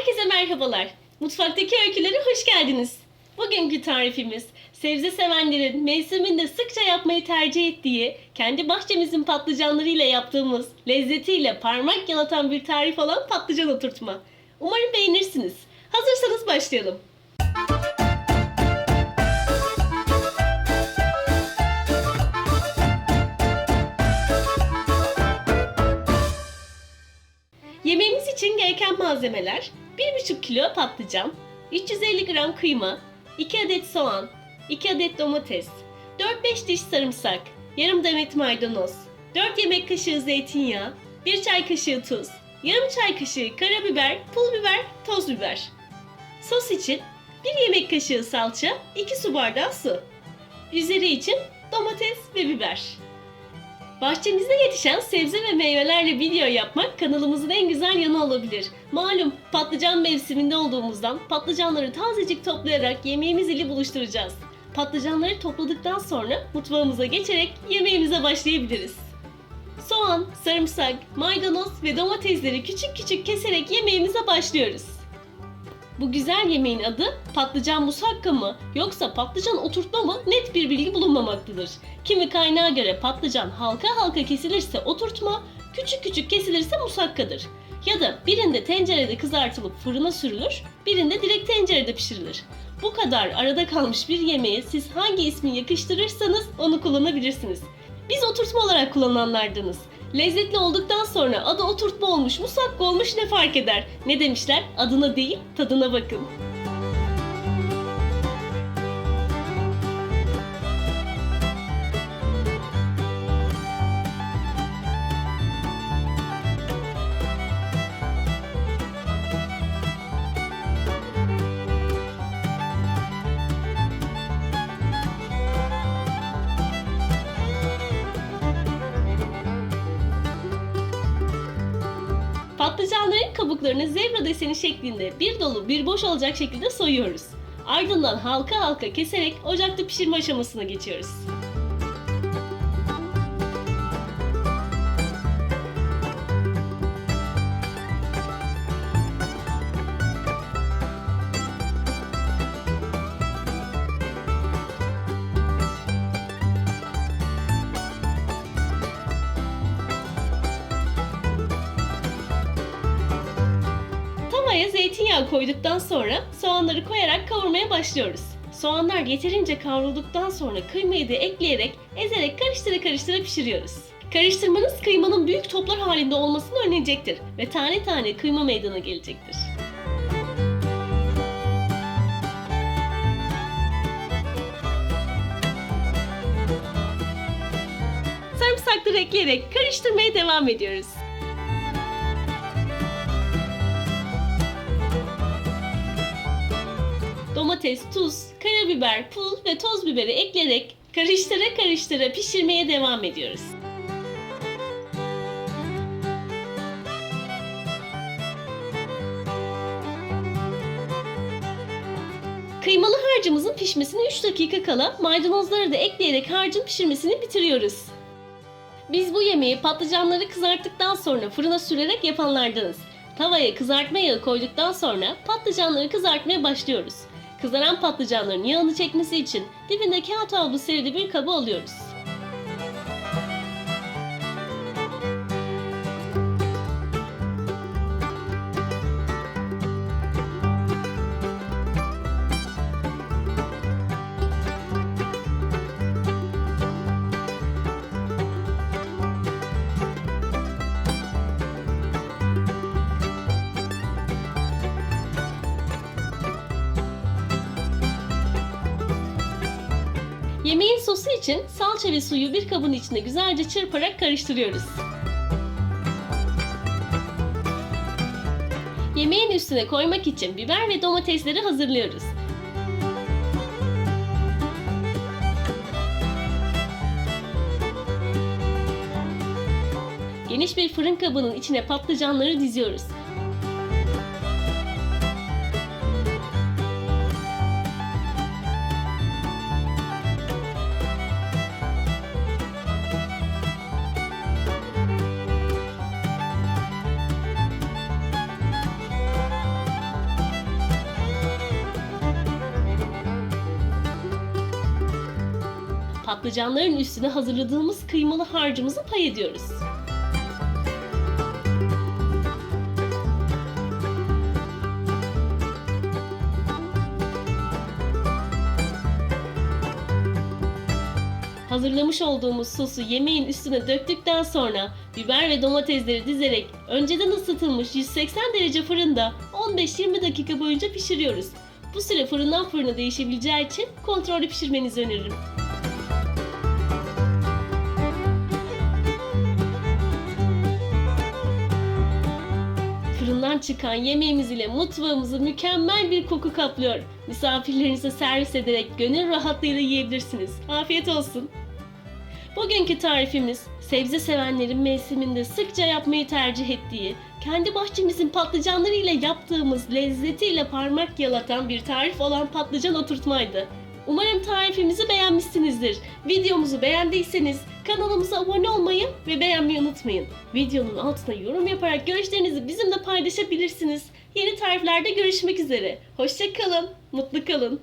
Herkese merhabalar. Mutfaktaki öykülere hoş geldiniz. Bugünkü tarifimiz sebze sevenlerin mevsiminde sıkça yapmayı tercih ettiği, kendi bahçemizin patlıcanlarıyla yaptığımız, lezzetiyle parmak yanatan bir tarif olan patlıcan oturtma. Umarım beğenirsiniz. Hazırsanız başlayalım. İçin gereken malzemeler 1,5 kilo patlıcan, 350 gram kıyma, 2 adet soğan, 2 adet domates, 4-5 diş sarımsak, yarım demet maydanoz, 4 yemek kaşığı zeytinyağı, 1 çay kaşığı tuz, yarım çay kaşığı karabiber, pul biber, toz biber. Sos için 1 yemek kaşığı salça, 2 su bardağı su. Üzeri için domates ve biber. Bahçemizde yetişen sebze ve meyvelerle video yapmak kanalımızın en güzel yanı olabilir. Malum patlıcan mevsiminde olduğumuzdan patlıcanları tazecik toplayarak yemeğimiz ile buluşturacağız. Patlıcanları topladıktan sonra mutfağımıza geçerek yemeğimize başlayabiliriz. Soğan, sarımsak, maydanoz ve domatesleri küçük küçük keserek yemeğimize başlıyoruz. Bu güzel yemeğin adı patlıcan musakka mı yoksa patlıcan oturtma mı net bir bilgi bulunmamaktadır. Kimi kaynağa göre patlıcan halka halka kesilirse oturtma, küçük küçük kesilirse musakkadır. Ya da birinde tencerede kızartılıp fırına sürülür, birinde direkt tencerede pişirilir. Bu kadar arada kalmış bir yemeğe siz hangi ismi yakıştırırsanız onu kullanabilirsiniz. Biz oturtma olarak kullananlardanız. Lezzetli olduktan sonra adı oturtma olmuş, musakka olmuş ne fark eder? Ne demişler? Adına değil, tadına bakın. Patlıcanların kabuklarını zebra deseni şeklinde bir dolu bir boş olacak şekilde soyuyoruz. Ardından halka halka keserek ocakta pişirme aşamasına geçiyoruz. Tavaya zeytinyağı koyduktan sonra soğanları koyarak kavurmaya başlıyoruz. Soğanlar yeterince kavrulduktan sonra kıymayı da ekleyerek ezerek karıştıra karıştıra pişiriyoruz. Karıştırmanız kıymanın büyük toplar halinde olmasını önleyecektir ve tane tane kıyma meydana gelecektir. Sarımsakları ekleyerek karıştırmaya devam ediyoruz. Domates, tuz, karabiber, pul ve toz biberi ekleyerek karıştıra karıştıra pişirmeye devam ediyoruz. Kıymalı harcımızın pişmesine 3 dakika kala maydanozları da ekleyerek harcın pişirmesini bitiriyoruz. Biz bu yemeği patlıcanları kızarttıktan sonra fırına sürerek yapanlardanız. Tavaya kızartma yağı koyduktan sonra patlıcanları kızartmaya başlıyoruz. Kızaran patlıcanların yağını çekmesi için dibinde kağıt havlu serili bir kaba alıyoruz. Yemeğin sosu için salça ve suyu bir kabın içinde güzelce çırparak karıştırıyoruz. Yemeğin üstüne koymak için biber ve domatesleri hazırlıyoruz. Geniş bir fırın kabının içine patlıcanları diziyoruz. Patlıcanların üstüne hazırladığımız kıymalı harcımızı pay ediyoruz. Hazırlamış olduğumuz sosu yemeğin üstüne döktükten sonra biber ve domatesleri dizerek önceden ısıtılmış 180 derece fırında 15-20 dakika boyunca pişiriyoruz. Bu süre fırından fırına değişebileceği için kontrollü pişirmenizi öneririm. Çıkan yemeğimiz ile mutfağımızı mükemmel bir koku kaplıyor. Misafirlerinize servis ederek gönül rahatlığıyla yiyebilirsiniz. Afiyet olsun. Bugünkü tarifimiz sebze sevenlerin mevsiminde sıkça yapmayı tercih ettiği, kendi bahçemizin patlıcanları ile yaptığımız lezzetiyle parmak yalatan bir tarif olan patlıcan oturtmaydı. Umarım tarifimizi beğenmişsinizdir. Videomuzu beğendiyseniz kanalımıza abone olmayı ve beğenmeyi unutmayın. Videonun altına yorum yaparak görüşlerinizi bizimle paylaşabilirsiniz. Yeni tariflerde görüşmek üzere. Hoşçakalın, mutlu kalın.